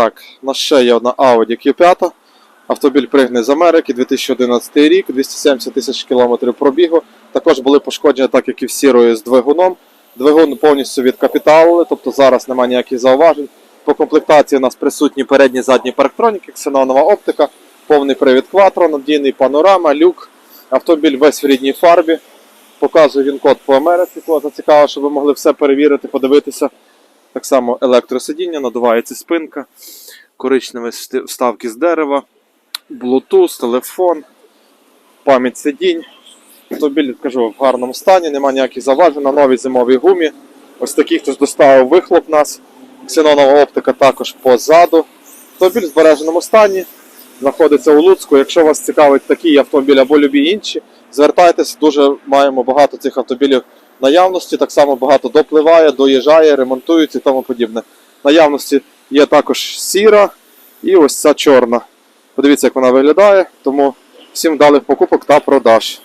Так, у нас ще є одна Audi Q5. Автомобіль пригне з Америки, 2011 рік, 270 тисяч кілометрів пробігу. Також були пошкоджені, так як і в сірої з двигуном. Двигун повністю відкапіталили, тобто зараз немає ніяких зауважень. По комплектації у нас присутні передні задні парктроніки, ксенонова оптика, повний привід кватро, надійний панорама, люк. Автомобіль весь в рідній фарбі. Показую він код по Америці, кого зацікаво, щоб ви могли все перевірити, подивитися. Так само електросидіння, надувається спинка, коричневі вставки з дерева, Bluetooth, телефон, пам'ять сидінь. Автомобіль, кажу, в гарному стані, немає ніяких заважень на новій зимовій гумі. Ось такий хтось доставив вихлоп нас. Ксенонова оптика також позаду. Автомобіль в збереженому стані, знаходиться у Луцьку. Якщо вас цікавить такий автомобіль або любі інші, звертайтесь, дуже маємо багато цих автомобілів наявності. Так само багато допливає, доїжджає, ремонтується і тому подібне. Наявності є також сіра і ось ця чорна. Подивіться, як вона виглядає. Тому всім вдалих покупок та продаж.